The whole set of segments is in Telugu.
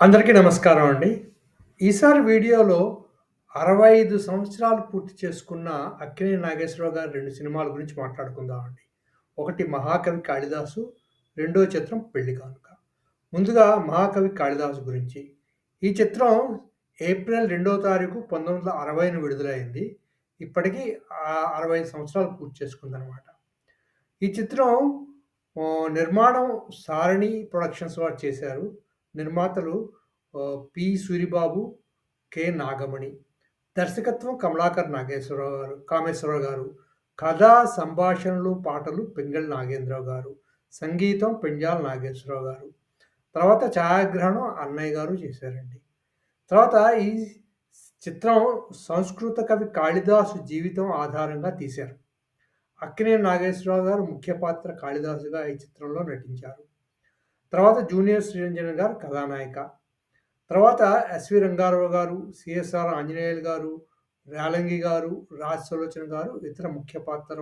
అందరికీ నమస్కారం అండి. ఈసారి వీడియోలో 65 సంవత్సరాలు పూర్తి చేసుకున్న అక్కినేని నాగేశ్వరరావు గారి రెండు సినిమాల గురించి మాట్లాడుకుందామండి. ఒకటి 'మహాకవి కాళిదాసు', రెండో చిత్రం 'పెళ్ళి కానుక'. ముందుగా 'మహాకవి కాళిదాసు' గురించి. ఈ చిత్రం ఏప్రిల్ రెండో తారీఖు 1960న విడుదలైంది. ఇప్పటికీ అరవై ఐదు సంవత్సరాలు పూర్తి చేసుకుందనమాట. ఈ చిత్రం నిర్మాణం సారణి ప్రొడక్షన్స్ వారు చేశారు. నిర్మాతలు పి. సూరిబాబు, కె. నాగమణి. దర్శకత్వం కమలాకర్ నాగేశ్వరరావు గారు కామేశ్వరరావు గారు. కథ, సంభాషణలు, పాటలు పింగళి నాగేంద్రరావు గారు. సంగీతం పెండ్యాల నాగేశ్వరరావు గారు. తర్వాత ఛాయాగ్రహణం అన్నయ్య గారు చేశారండి. తర్వాత ఈ చిత్రం సంస్కృత కవి కాళిదాసు జీవితం ఆధారంగా తీశారు. అక్కినే నాగేశ్వరరావు గారు ముఖ్య పాత్ర కాళిదాసుగా ఈ చిత్రంలో నటించారు. తర్వాత జూనియర్ శ్రీరంజన్ గారు కథానాయిక. తర్వాత ఎస్వి రంగారావు గారు, సిఎస్ఆర్ ఆంజనేయులు గారు, రేలంగి గారు, రాజ్ సులోచన గారు ఇతర ముఖ్య పాత్ర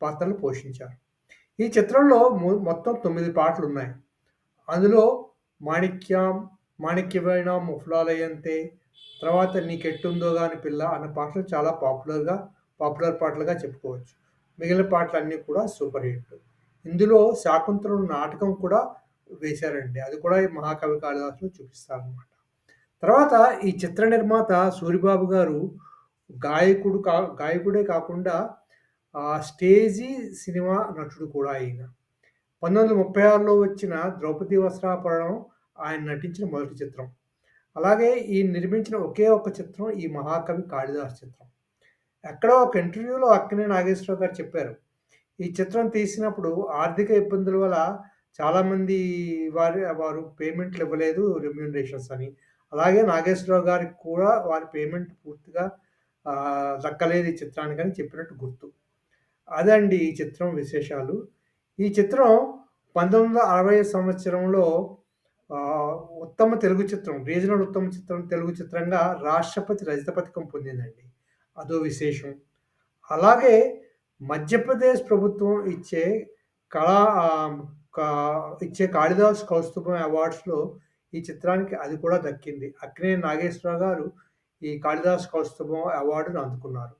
పాత్రలు పోషించారు. ఈ చిత్రంలో మొత్తం మొత్తం 9 పాటలున్నాయి. అందులో 'మాణిక్యం', మాణిక్యమైన ముఫ్లాలయంతే', తర్వాత 'నీకెట్టుందో గాని పిల్ల' అన్న పాటలు చాలా పాపులర్‌గా పాపులర్ పాటలుగా చెప్పుకోవచ్చు. మిగిలిన పాటలన్నీ కూడా సూపర్ హిట్. ఇందులో 'శాకుంతలం' నాటకం కూడా వేశారండి. అది కూడా ఈ 'మహాకవి కాళిదాసులు చూపిస్తారనమాట. తర్వాత ఈ చిత్ర నిర్మాత సూరిబాబు గారు గాయకుడు కా గాయకుడే కాకుండా స్టేజీ సినిమా నటుడు కూడా అయిన పంతొమ్మిది ముప్పై ఆరులో వచ్చిన 'ద్రౌపది వస్త్రాపరణం ఆయన నటించిన మొదటి చిత్రం. అలాగే ఈ నిర్మించిన ఒకే ఒక చిత్రం ఈ 'మహాకవి కాళిదాస్ చిత్రం. ఎక్కడో ఒక ఇంటర్వ్యూలో అక్కినే నాగేశ్వరరావు గారు చెప్పారు. ఈ చిత్రం తీసినప్పుడు ఆర్థిక ఇబ్బందుల వల్ల చాలామంది వారి వారు పేమెంట్లు ఇవ్వలేదు రెమ్యూనరేషన్స్ అని. అలాగే నాగేశ్వరరావు గారికి కూడా వారి పేమెంట్ పూర్తిగా దక్కలేదు ఈ అని చెప్పినట్టు గుర్తు. అదండి ఈ చిత్రం విశేషాలు. ఈ చిత్రం 1960 సంవత్సరంలో ఉత్తమ తెలుగు చిత్రం, రీజనల్ ఉత్తమ చిత్రం తెలుగు చిత్రంగా రాష్ట్రపతి రజత పథకం పొందిందండి. అదో విశేషం. అలాగే మధ్యప్రదేశ్ ప్రభుత్వం ఇచ్చే కళా ఇచ్చే కాళిదాస్ కౌస్తుభం అవార్డ్స్‌లో ఈ చిత్రానికి అది కూడా దక్కింది. అక్కినే నాగేశ్వరరావు గారు ఈ కాళిదాస్ కౌస్తుభం అవార్డును అందుకున్నారు.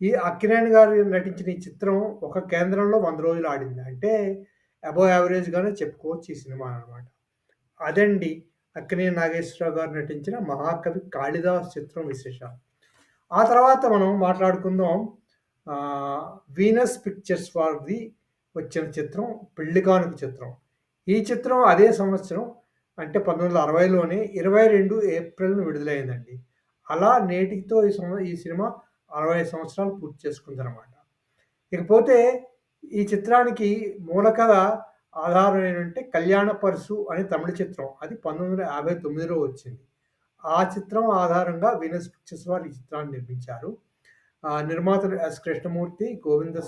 ఈ అక్కినేని గారు నటించిన ఈ చిత్రం ఒక కేంద్రంలో వంద రోజులు ఆడింది. అంటే అబోవ్ యావరేజ్‌గానే చెప్పుకోవచ్చు ఈ సినిమా అన్నమాట. అదండి అక్కినేని నాగేశ్వరరావు గారు నటించిన 'మహాకవి కాళిదాస్' చిత్రం విశేషాలు. ఆ తర్వాత మనం మాట్లాడుకుందాం వీనస్ పిక్చర్స్ ఫార్ ది వచ్చిన చిత్రం 'పెళ్ళి కానుక' చిత్రం. ఈ చిత్రం అదే సంవత్సరం అంటే పంతొమ్మిది వందల అరవైలోనే ఇరవై రెండు ఏప్రిల్ను విడుదలైందండి. అలా నేటితో ఈ ఈ సినిమా 60 సంవత్సరాలు పూర్తి చేసుకుందనమాట. ఇకపోతే ఈ చిత్రానికి మూల కథ ఆధారం ఏంటంటే 'కళ్యాణ పరసు' అనే తమిళ చిత్రం. అది 1959లో వచ్చింది. ఆ చిత్రం ఆధారంగా వీనస్ పిక్చర్స్ వారు ఈ చిత్రాన్ని నిర్మించారు. నిర్మాతలు ఎస్. కృష్ణమూర్తి, గోవింద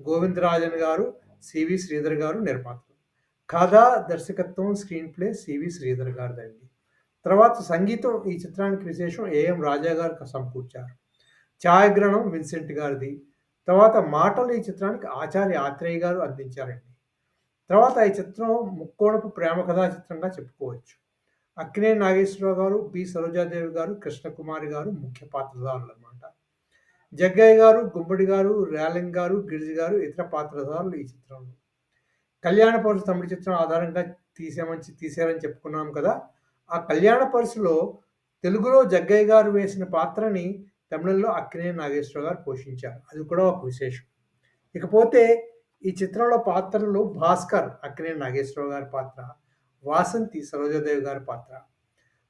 గోవిందరాజన్ గారు, సివి శ్రీధర్ గారు నిర్మాతలు. కథ, దర్శకత్వం, స్క్రీన్ ప్లే సివి శ్రీధర్ గారిదండి. తర్వాత సంగీతం ఈ చిత్రానికి విశేషం ఏఎం రాజా గారు సమకూర్చారు. ఛాయాగ్రహణం విన్సెంట్ గారిది. తర్వాత మాటలు ఈ చిత్రానికి ఆచార్య ఆత్రేయ గారు అందించారండి. తర్వాత ఈ చిత్రం ముక్కోణపు ప్రేమ కథా చిత్రంగా చెప్పుకోవచ్చు. అక్కినే నాగేశ్వరరావు గారు, బి. సరోజాదేవి గారు, కృష్ణకుమారి గారు ముఖ్య పాత్రధారులనమాట. జగ్గయ్య గారు, గుమ్మడి గారు, రేలంగ్ గారు, గిరిజ గారు ఇతర పాత్రధారులు ఈ చిత్రంలో. 'కళ్యాణ పరుసు తమిళ చిత్రం ఆధారంగా తీసామని తీశారని చెప్పుకున్నాం కదా! ఆ 'కళ్యాణ పరుసులో తెలుగులో జగ్గయ్య గారు వేసిన పాత్రని తమిళంలో అక్కినేని నాగేశ్వర గారు పోషించారు. అది కూడా ఒక విశేషం. ఇకపోతే ఈ చిత్రంలో పాత్రలు భాస్కర్ అక్కినే నాగేశ్వరరావు గారి పాత్ర, వాసంతి సరోజాదేవి గారి పాత్ర,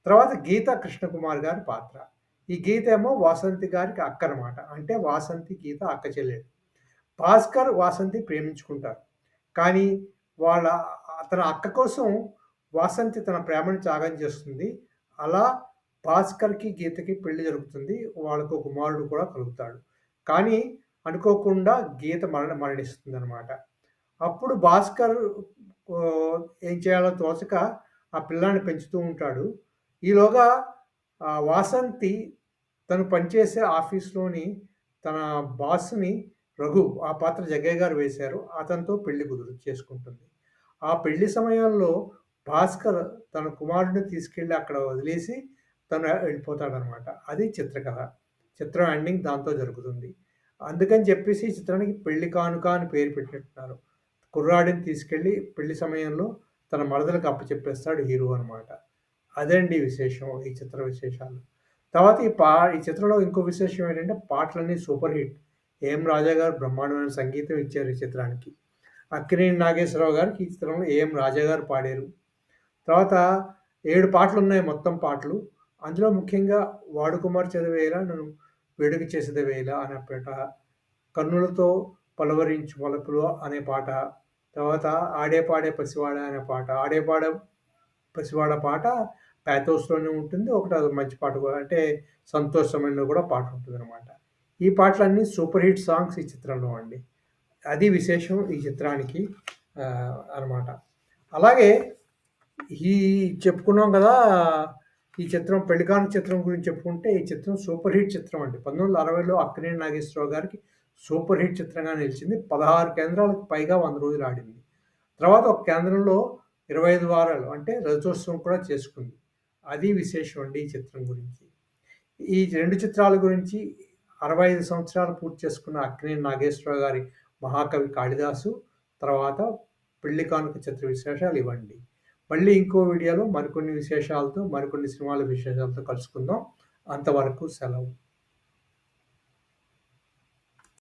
తర్వాత గీత కృష్ణకుమార్ గారి పాత్ర. ఈ గీత ఏమో వాసంతి గారికి అక్క అనమాట అంటే వాసంతి, గీత అక్క చెల్లెలు. భాస్కర్, వాసంతి ప్రేమించుకుంటారు. కానీ వాళ్ళ తన అక్క కోసం వాసంతి తన ప్రేమను త్యాగం చేస్తుంది. అలా భాస్కర్‌కి, గీతకి పెళ్ళి జరుగుతుంది. వాళ్ళకు కుమారుడు కూడా కలుగుతాడు. కానీ అనుకోకుండా గీత మరణ మరణిస్తుంది అనమాట అప్పుడు భాస్కర్ ఏం చేయాలో తోచక ఆ పిల్లాన్ని పెంచుతూ ఉంటాడు. ఈలోగా వాసంతి తను పనిచేసే ఆఫీస్‌లోని తన బాస్‌ని రఘు ఆ పాత్ర జగ్గయ్య గారు వేశారు. అతనితో పెళ్ళి కుదురు చేసుకుంటుంది. ఆ పెళ్ళి సమయంలో భాస్కర్ తన కుమారుడిని తీసుకెళ్ళి అక్కడ వదిలేసి తను వెళ్ళిపోతాడనమాట. అది చిత్రకథ. చిత్రం ఎండింగ్ దాంతో జరుగుతుంది. అందుకని చెప్పేసి చిత్రానికి పెళ్ళి కానుక అని పేరు పెట్టినట్టున్నారు. కుర్రాడిని తీసుకెళ్ళి పెళ్ళి సమయంలో తన మరదలకు అప్పచెప్పేస్తాడు హీరో అనమాట. అదండి విశేషం. ఈ చిత్ర విశేషాలు. తర్వాత ఈ పా ఈ చిత్రంలో ఇంకో విశేషం ఏంటంటే పాటలన్నీ సూపర్ హిట్. ఏఎం రాజా గారు బ్రహ్మాండమైన సంగీతం ఇచ్చారు ఈ చిత్రానికి. అక్కినేని నాగేశ్వరరావు గారికి ఈ చిత్రంలో ఏఎం రాజా గారు పాడారు. తర్వాత ఏడు పాటలు ఉన్నాయి మొత్తం పాటలు. అందులో ముఖ్యంగా 'వాడుకుమార్ చదివేలా నన్ను వేడుక చేసెదవేళ' అనే పాట, 'కన్నులతో పలవరించు వలపులు' అనే పాట, తర్వాత 'ఆడే పాడే పసివాడ అనే పాట. 'ఆడే పాడే పసివాడ పాట ప్యాథోస్లోనే ఉంటుంది. ఒకటి అది మంచి పాట కూడా అంటే సంతోషమైన కూడా పాట ఉంటుంది అనమాట ఈ పాటలన్నీ సూపర్ హిట్ సాంగ్స్ ఈ చిత్రంలో అండి. అది విశేషం ఈ చిత్రానికి అనమాట. అలాగే ఈ చెప్పుకున్నాం కదా! ఈ చిత్రం పెళ్ళికాను చిత్రం గురించి చెప్పుకుంటే ఈ చిత్రం సూపర్ హిట్ చిత్రం అండి. 1960లో అక్కినేని నాగేశ్వరరావు గారికి సూపర్ హిట్ చిత్రంగా నిలిచింది. 16 కేంద్రాలకు పైగా వంద రోజులు ఆడింది. తర్వాత ఒక కేంద్రంలో 25 వారాలు అంటే రజతోత్సవం కూడా చేసుకుంది. అది విశేషం అండి ఈ చిత్రం గురించి. ఈ రెండు చిత్రాల గురించి 65 సంవత్సరాలు పూర్తి చేసుకున్న అక్కినేని నాగేశ్వరరావు గారి మహాకవి కాళిదాసు, తర్వాత పెళ్ళి కానుక చిత్ర విశేషాలు ఇవ్వండి మళ్ళీ ఇంకో వీడియోలో మరికొన్ని విశేషాలతో, మరికొన్ని సినిమాల విశేషాలతో కలుసుకుందాం. అంతవరకు సెలవు.